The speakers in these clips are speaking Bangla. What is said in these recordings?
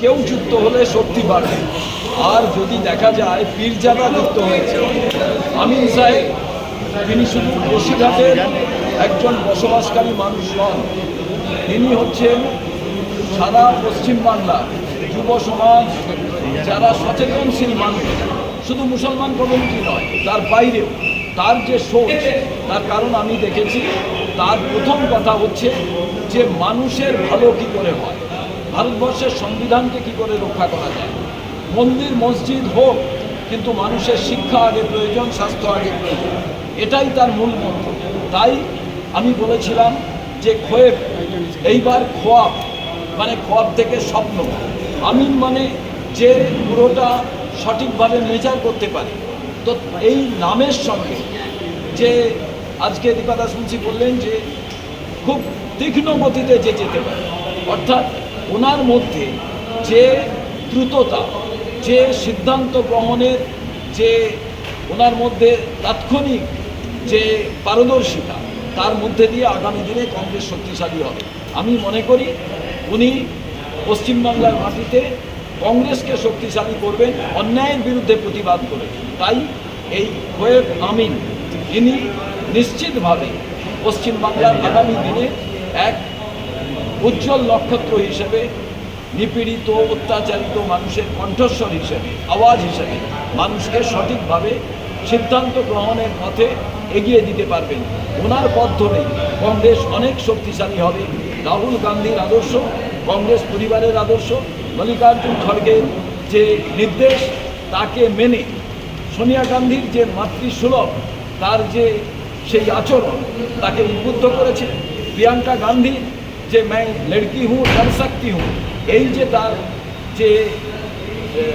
কেউ যুক্ত হলে শক্তি বাড়ে আর যদি দেখা যায় পীরজাদা যুক্ত হয়েছে, আমিন সাহেব, তিনি শুধু বসিরহাটের একজন বসবাসকারী মানুষ নন, তিনি হচ্ছেন সারা পশ্চিমবাংলার যুব সমাজ যারা সচেতনশীল মানুষ। শুধু মুসলমান কমিউনিটি নয়, তার বাইরেও, তার যে সোচ, তার কারণ আমি দেখেছি, তার প্রথম কথা হচ্ছে যে মানুষের ভালো কি করে হয়? ভারতবর্ষের সংবিধানকে কি করে রক্ষা করা যায়? মন্দির, মসজিদ হোক, কিন্তু মানুষের শিক্ষা আগে প্রয়োজন, স্বাস্থ্য আগে প্রয়োজন। এটাই তার মূল মন্ত্র। তাই আমি বলেছিলাম যে খোয়েব, এইবার খোয়াব মানে খোয়াব থেকে স্বপ্ন। আমিন মানে যে পুরোটা সঠিকভাবে মেজার করতে পারে। তো এই নামের সঙ্গে যে আজকে দীপাদা শুনছি বললেন যে খুব তীক্ষ্ণ গতিতে যে যেতে পারে। অর্থাৎ ওনার মধ্যে যে দ্রুততা, যে সিদ্ধান্ত গ্রহণের যে ওনার মধ্যে তাৎক্ষণিক যে পারদর্শিতা, তার মধ্যে দিয়ে আগামী দিনে কংগ্রেস শক্তিশালী হবে। আমি মনে করি উনি পশ্চিমবাংলার মাটিতে কংগ্রেসকে শক্তিশালী করবেন, অন্যায়ের বিরুদ্ধে প্রতিবাদ করে তাই এই ওয়েব আমিন ইনি নিশ্চিতভাবে পশ্চিমবাংলার আগামী দিনে এক উজ্জ্বল নক্ষত্র হিসেবে, নিপীড়িত, অত্যাচারিত মানুষের কণ্ঠস্বর হিসেবে, আওয়াজ হিসেবে মানুষকে সঠিকভাবে সিদ্ধান্ত গ্রহণের পথে এগিয়ে দিতে পারবেন। ওনার পথ ধরেই কংগ্রেস অনেক শক্তিশালী হবে। রাহুল গান্ধীর আদর্শ, কংগ্রেস পরিবারের আদর্শ, মল্লিকার্জুন খড়গের যে নির্দেশ, তাকে মেনে সোনিয়া গান্ধীর যে মাতৃসুলভ, তার যে সেই আচরণ, তাকে উদ্বুদ্ধ করেছে প্রিয়াঙ্কা গান্ধী। যে मैं लड़की हूँ कर सकती हूँ এই যে তার যে এ,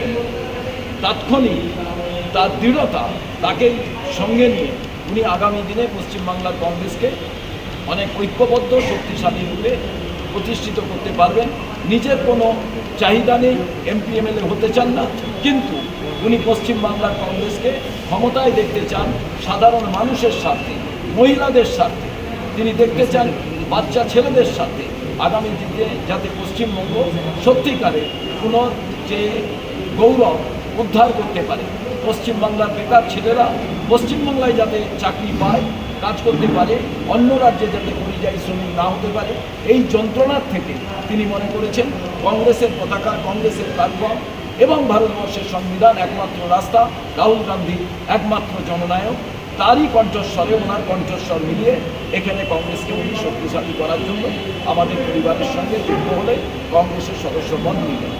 তাৎক্ষণিক তার দৃঢ়তা তাকে সঙ্গে নিয়ে উনি আগামী দিনে পশ্চিমবাংলার কংগ্রেসকে অনেক ঐক্যবদ্ধ শক্তিশালী রূপে প্রতিষ্ঠিত করতে পারবেন নিজের কোনো চাহিদা নেই এমপি এমএলএ হতে চান না কিন্তু উনি পশ্চিমবাংলার কংগ্রেসকে ক্ষমতায় দেখতে চান সাধারণ মানুষের স্বার্থে মহিলাদের স্বার্থে তিনি দেখতে চান বাচ্চা ছেলেদের সাথে আগামী দিনে যাতে পশ্চিমবঙ্গ সত্যিকারে পুনর যে গৌরব উদ্ধার করতে পারে, পশ্চিমবাংলার বেকার ছেলেরা পশ্চিমবাংলায় যাতে চাকরি পায়, কাজ করতে পারে, অন্য রাজ্যে যাতে পরিযায়ী শ্রমিক না হতে পারে, এই যন্ত্রণার থেকে তিনি মনে করেছেন কংগ্রেসের পতাকা, কংগ্রেসের প্ল্যাটফর্ম এবং ভারতবর্ষের সংবিধান একমাত্র রাস্তা, রাহুল গান্ধী একমাত্র জননায়ক। তারই কণ্ঠস্বরে, ওনার কণ্ঠস্বর মিলিয়ে এখানে কংগ্রেসকে উনি শক্তিশালী করার জন্য আমাদের পরিবারের সঙ্গে যুক্ত হলে কংগ্রেসের সদস্য পদ নিলেন